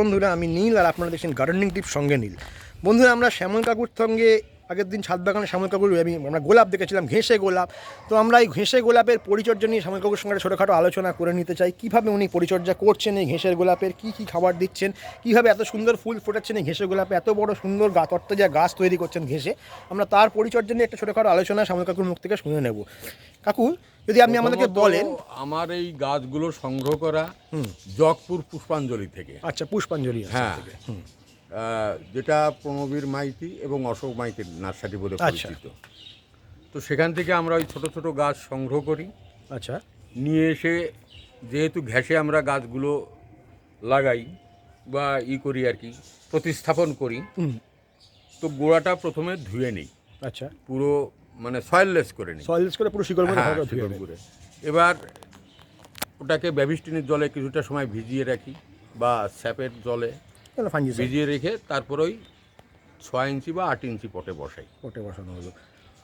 বন্ধুরা, আমি নীল আর আপনারা দেখছেন গার্ডেনিং টিপ সঙ্গে নীল। বন্ধুরা, আমরা শ্যামল কাকুর সঙ্গে আগের দিন ছাদ বাগানে শ্যামল কাকুর আমি, আমরা গোলাপ দেখেছিলাম, ঘেঁষে গোলাপ। তো আমরা এই ঘেঁষে গোলাপের পরিচর্যা নিয়ে শ্যামল কাকুর সঙ্গে ছোটোখাটো আলোচনা করে নিতে চাই। কীভাবে উনি পরিচর্যা করছেন এই ঘেঁষের গোলাপের? কী কী খাবার দিচ্ছেন? কীভাবে এত সুন্দর ফুল ফোটাচ্ছেন এই ঘেঁষে গোলাপে? এত বড় সুন্দর গা তত্ত্বজা গাছ তৈরি করছেন ঘেঁষে। আমরা তার পরিচর্যা নিয়ে একটা ছোটোখাটো আলোচনা শ্যামল কাকুর মুখ থেকে শুনে নেব। কাকু যদি আপনি আমাদেরকে বলেন। আমার এই গাছগুলো সংগ্রহ করা জগপুর পুষ্পাঞ্জলি থেকে। আচ্ছা পুষ্পাঞ্জলি হ্যাঁ। যেটা প্রণবীর মাইতি এবং অশোক মাইতির নার্সারি বলে আচ্ছা। পরিচিত। তো সেখান থেকে আমরা ওই ছোট ছোট গাছ সংগ্রহ করি। আচ্ছা। নিয়ে এসে যেহেতু ঘ্যাসে আমরা গাছগুলো লাগাই বা ই করি আর কি প্রতিস্থাপন করি তো গোড়াটা প্রথমে ধুয়ে নিই। আচ্ছা। পুরো মানে সয়েললেস করে নিই। সয়েললেস করে পুরো শিকড় করে হ্যাঁ। এবার ওটাকে ব্যবিষ্টিনের জলে কিছুটা সময় ভিজিয়ে রাখি বা স্যাপের জলে ভিজিয়ে রেখে তারপর ওই ছয় ইঞ্চি বা আট ইঞ্চি পটে বসাই। পটে বসানো হলো।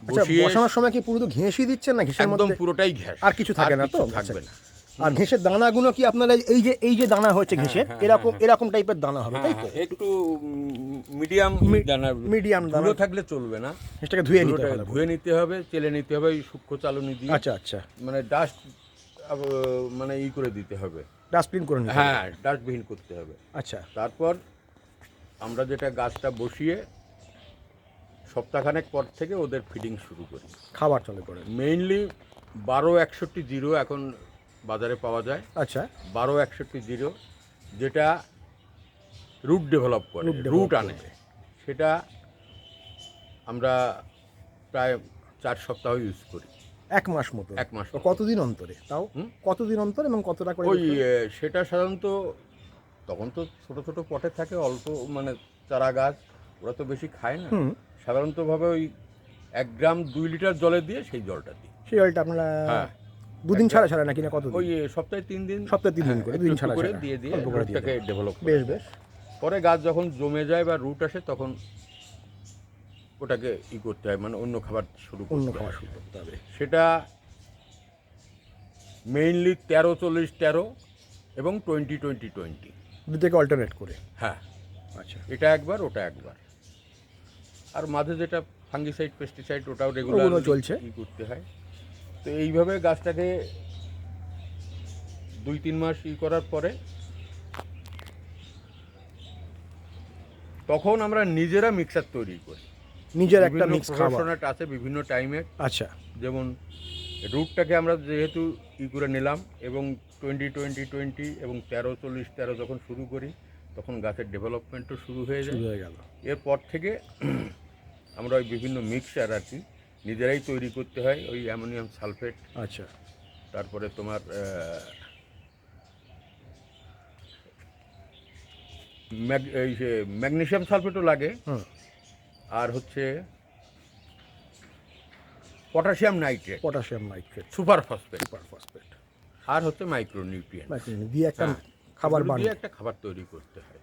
আচ্ছা বসানোর সময় কি পুরো তো ঘেঁষি দিচ্ছেন না একদম পুরোটাই ঘ্যাস আর কিছু থাকে না তো? থাকবে আচ্ছা। না। আর ঘেঁষের দানাগুলো কি আপনারা এই যে এই যে দানা হয়েছে ঘেঁষের এরকম এরকম টাইপের দানা হবে তাই তো? হ্যাঁ, একটু মিডিয়াম দানা মিডিয়াম দানা। থাকলে চলবে না। ঘেঁষটাকে ধুয়ে নিতে হবে। ধুয়ে নিতে হবে চেলে নিতে হবে সূক্ষ্ম চালনি দিয়ে। আচ্ছা আচ্ছা। মানে ডাস্ট মানে ই করে দিতে হবে। ডাস্টবিন করে নিতে হবে। হ্যাঁ ডাস্টবিন করতে হবে। আচ্ছা। তারপর আমরা যেটা গাছটা বসিয়ে সপ্তাহখানেক পর থেকে ওদের ফিডিং শুরু করি। খাবার চলে করে মেইনলি বারো একষট্টি জিরো এখন বাজারে পাওয়া যায়। আচ্ছা। বারো একষট্টি জিরো যেটা রুট ডেভেলপ করে রুট আনে। সেটা আমরা প্রায় চার সপ্তাহ ইউজ করি। এক মাস মতো এক মাস কতদিন অন্তরে? তাও? কতদিন অন্তর এবং কতটা করে ওই সেটা সাধারণত তখন তো ছোট ছোট পটে থাকে অল্প মানে চারা গাছ ওরা তো বেশি খায় না। সাধারণতভাবে ওই এক গ্রাম দুই লিটার জলে দিয়ে সেই জলটা দিই। সেই জলটা আপনারা হ্যাঁ। দুদিন ছাড়া ছাড়া নাকি না কতদিন? ওই সপ্তাহে তিন দিন সপ্তাহে তিন দিন করে, দুদিন ছাড়া করে। দিয়ে দিয়ে রুটটাকে ডেভেলপ বেশ বেশ। পরে গাছ যখন জমে যায় বা রুট আসে তখন ওটাকে ই করতে হয় মানে অন্য খাবার শুরু অন্য খাবার শুরু করতে হবে। সেটা মেইনলি তেরো চল্লিশ তেরো এবং টোয়েন্টি টোয়েন্টি টোয়েন্টি দুটোকে অল্টারনেট করে। হ্যাঁ। আচ্ছা। এটা একবার ওটা একবার। আর মাঝে যেটা ফাঙ্গিসাইড পেস্টিসাইড ওটাও রেগুলার চলছে। ই করতে হয়। তো এইভাবে গাছটাকে দুই তিন মাস ই করার পরে তখন আমরা নিজেরা মিক্সার তৈরি করি। নিজের একটা মিক্স খাবার। আছে বিভিন্ন টাইমে আচ্ছা। যেমন রুটটাকে আমরা যেহেতু ই করে নিলাম এবং টোয়েন্টি টোয়েন্টি টোয়েন্টি এবং তেরো চল্লিশ তেরো যখন শুরু করি তখন গাছের ডেভেলপমেন্টও শুরু হয়ে যায়। হয়ে গেল। এরপর থেকে আমরা ওই বিভিন্ন মিক্সচার আর কি নিজেরাই তৈরি করতে হয় ওই অ্যামোনিয়াম সালফেট। আচ্ছা। তারপরে তোমার আহ, ম্যাগ- এই যে ম্যাগনেসিয়াম সালফেটও লাগে। আর হচ্ছে potassium nitrate. Potassium nitrate. Super phosphate. Super phosphate. আর হচ্ছে মাইক্রোনিউট্রিয়েন্ট। দিয়ে একটা খাবার দিয়ে বানিয়ে। একটা খাবার তৈরি করতে হয়।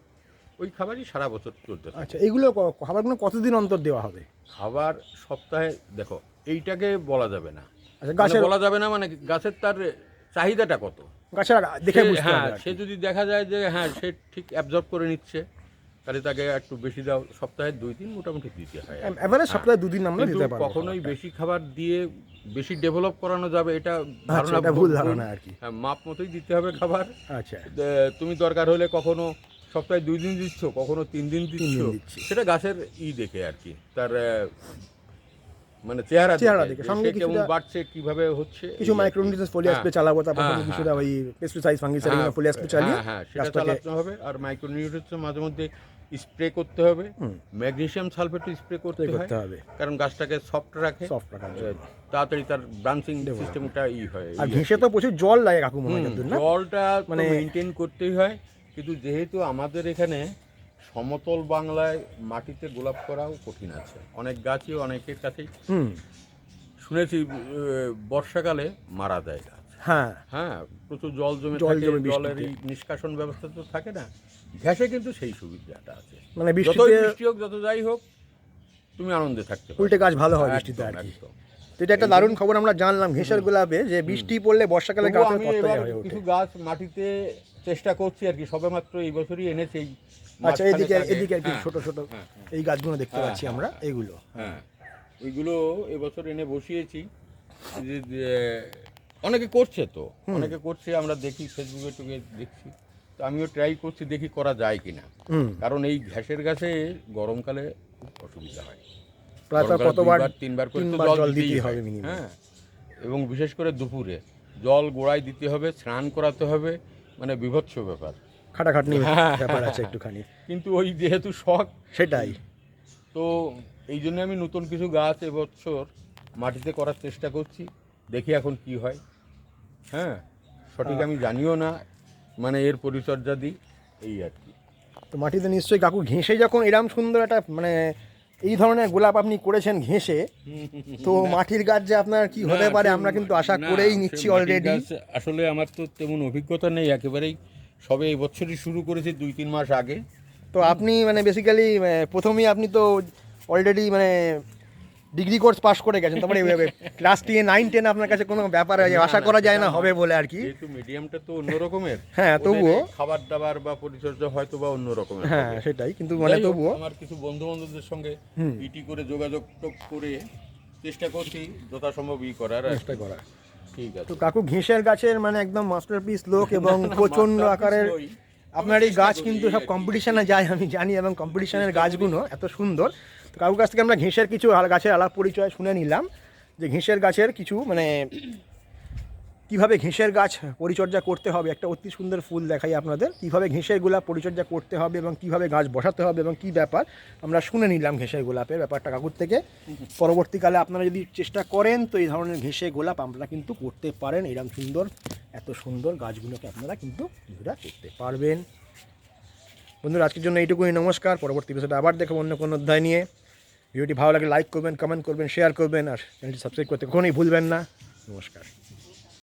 ওই খাবারই সারা বছর চলতে থাকে। আচ্ছা এগুলো ক- খাবারগুলো কতদিন অন্তর দেওয়া হবে? খাবার সপ্তাহে দেখো এইটাকে বলা যাবে না। আচ্ছা মানে গাছের বলা যাবে না মানে গাছের তার চাহিদাটা কত? গাছের দেখে সে- বুঝতে হ্যাঁ হবে আর সে কি। যদি দেখা যায় যে হ্যাঁ সে ঠিক অ্যাবজর্ব করে নিচ্ছে তাহলে তাকে একটু বেশি দাও সপ্তাহে দুই দিন মোটামুটি দিতে হয় আর কি। এবারে সপ্তাহে দুদিন আমরা কিন্তু দিতে পারব কখনোই বেশি খাবার দিয়ে বেশি ডেভেলপ করানো যাবে এটা আচ্ছা, ধারণা এটা ভুল। ধারণা আর কি। হ্যাঁ, মাপ মতোই দিতে হবে খাবার। আচ্ছা। দে- তুমি দরকার হলে কখনো সপ্তাহে দুই দিন দিচ্ছ কখনো তিন দিন দিচ্ছ সেটা গাছের ই দেখে আর কি তার মানে চেহারা চেহারা দেখে সঙ্গে কেমন বাড়ছে কীভাবে হচ্ছে কিছু ফলিয়াস হ্যাঁ। স্প্রে চালাবো তারপর সঙ্গে। কিছুটা ওই পেস্টিসাইড ফাঙ্গিসাইড স্প্রে চালিয়ে হ্যাঁ, সেটা চালাতে হবে আর মাইক্রোনিউট্রিয়েন্টস মাঝে মধ্যে স্প্রে করতে হবে। হুম। ম্যাগনেসিয়াম সালফেট স্প্রে করতে করতে হবে। কারণ গাছটাকে সফট রাখে। সফট রাখার তাড়াতাড়ি তার ব্রাঞ্চিং সিস্টেমটা ই হয় আর ঘেঁষে তো প্রচুর জল লাগে কাকু মনে হয় জলটা মানে- মেনটেন করতেই হয়। কিন্তু যেহেতু আমাদের এখানে সমতল বাংলায় মাটিতে গোলাপ করাও কঠিন আছে। অনেক গাছই অনেকের কাছেই হুম। শুনেছি বর্ষাকালে মারা যায় গাছ। হ্যাঁ। হ্যাঁ প্রচুর জল জমে থাকে জলের এই নিষ্কাশন ব্যবস্থা তো থাকে না। ঘ্যাসে কিন্তু সেই সুবিধাটা আছে। মানে বৃষ্টি হোক যত যাই হোক তুমি আনন্দে থাকতে পারো। উল্টে গাছ ভালো হয় বৃষ্টিতে আর কি। তো এটা একটা দারুণ খবর আমরা জানলাম ঘেঁষের গোলাপে যে বৃষ্টি পড়লে বর্ষাকালে এবার কিছু গাছ মাটিতে চেষ্টা করছি আর কি সবেমাত্র এই বছরই এনেছি এই আচ্ছা এদিকে এদিকে আর কি হ্যাঁ, ছোট ছোট হ্যাঁ, এই গাছগুলো দেখতে হ্যাঁ, পাচ্ছি হ্যাঁ, আমরা এইগুলো। হ্যাঁ ওইগুলো এবছর এনে বসিয়েছি। অনেকে করছে তো অনেকে করছে আমরা দেখি ফেসবুকে টুকে দেখছি। তো আমিও ট্রাই করছি দেখি করা যায় কিনা। কারণ এই ঘ্যাসের গাছে গরমকালে অসুবিধা হয়। প্রায় তার কতবার তিনবার করে তো জল দিতেই হবে হ্যাঁ এবং বিশেষ করে দুপুরে জল গোড়ায় দিতে হবে স্নান করাতে হবে মানে বিভৎস ব্যাপার। খাটাখাটনি হ্যাঁ। ব্যাপার আছে একটুখানি। কিন্তু ওই যেহেতু শখ সেটাই। তো এই জন্য আমি নতুন কিছু গাছ এবছর মাটিতে করার চেষ্টা করছি দেখি এখন কি হয়। হ্যাঁ সঠিক আমি জানিও না মানে এর পরিচর্যা দিই এই আর কি। তো মাটিতে নিশ্চয়ই কাকু ঘেঁষে যখন এরম সুন্দর একটা মানে এই ধরনের গোলাপ আপনি করেছেন ঘেঁষে তো মাটির গাছ যে আপনার কি হতে পারে আমরা কিন্তু আশা করেই নিচ্ছি অলরেডি আসলে আমার তো তেমন অভিজ্ঞতা নেই একেবারেই সবে এই বছরই শুরু করেছে দুই তিন মাস আগে। তো আপনি মানে বেসিক্যালি প্রথমেই আপনি তো অলরেডি মানে ডিগ্রি কোর্স পাস করে গেছেন তারপরে এইভাবে ক্লাস টেন নাইন টেন আপনার কাছে কোনো ব্যাপার আশা করা যায় না হবে বলে আর কি। যেহেতু মিডিয়ামটা তো অন্য রকমের হ্যাঁ, তবুও। খাবার দাবার বা পরিচর্যা হয়তো বা অন্য রকমের হ্যাঁ সেটাই কিন্তু মানে তবুও। আমার কিছু বন্ধু বান্ধবদের সঙ্গে। ইটি করে যোগাযোগ করে চেষ্টা করছি যথাসম্ভব ই করার চেষ্টা করা ঠিক আছে। তো কাকু ঘেঁষের গাছের মানে একদম মাস্টারপিস লোক এবং প্রচণ্ড আকারের। আপনার এই গাছ কিন্তু সব কম্পিটিশনে যায় আমি জানি এবং কম্পিটিশনের গাছগুলো এত সুন্দর। তো কাকুর কাছ থেকে আমরা ঘেঁষের কিছু গাছের আলাপ পরিচয় শুনে নিলাম যে ঘেঁষের গাছের কিছু মানে কীভাবে ঘেঁষের গাছ পরিচর্যা করতে হবে, একটা অতি সুন্দর ফুল দেখাই আপনাদের, কীভাবে ঘেঁষের গোলাপ পরিচর্যা করতে হবে এবং কীভাবে গাছ বসাতে হবে এবং কি ব্যাপার, আমরা শুনে নিলাম ঘেঁষের গোলাপের ব্যাপারটা কাকুর থেকে। পরবর্তীকালে আপনারা যদি চেষ্টা করেন তো এই ধরনের ঘেঁষে গোলাপ আপনারা কিন্তু করতে পারেন এরকম সুন্দর, এত সুন্দর গাছগুলোকে আপনারা কিন্তু নিজেরা করতে পারবেন। বন্ধুরা, আজকের জন্য এইটুকুই, নমস্কার, পরবর্তী বিষয়টা আবার দেখো অন্য কোনো অধ্যায় নিয়ে। ভিডিওটি ভালো লাগে লাইক করবেন কমেন্ট করবেন শেয়ার করবেন, আর চ্যানেলটি সাবস্ক্রাইব করতে কখনোই ভুলবেন না। নমস্কার।